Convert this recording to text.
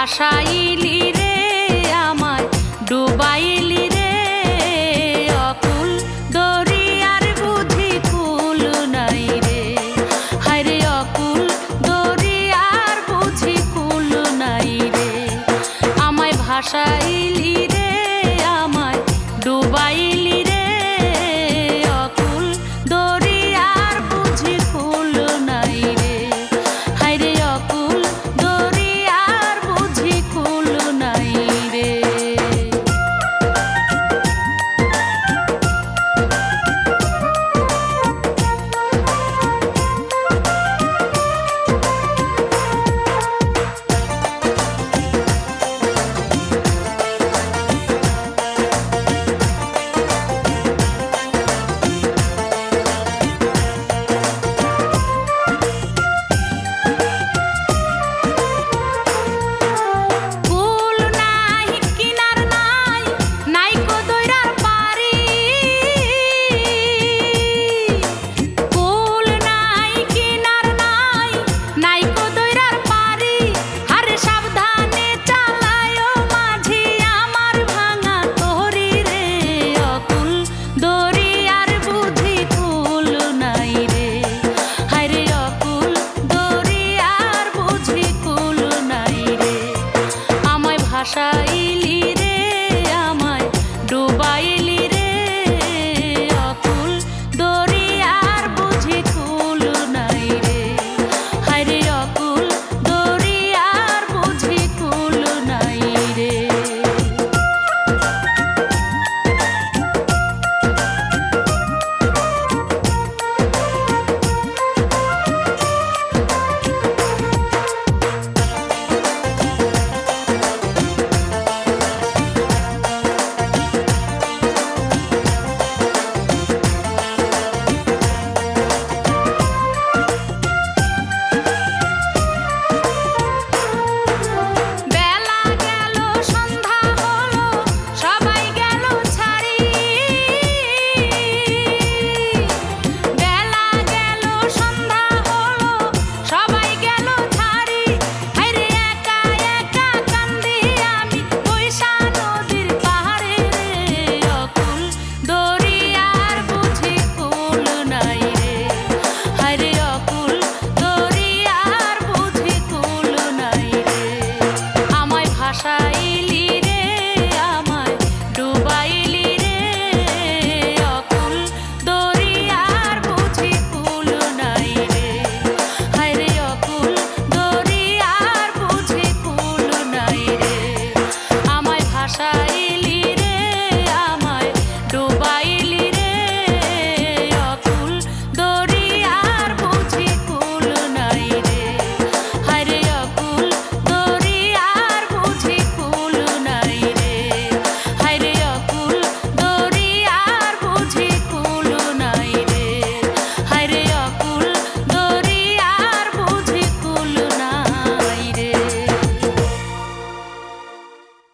ভাসাইলি রে, আমায় ডুবাইলি রে। অকুল দরিয়ার বুঝি কুল নাই রে। হায় অকুল দরিয়ার বুঝি কুল নাই রে। আমায় ভাসাইলি need pasar.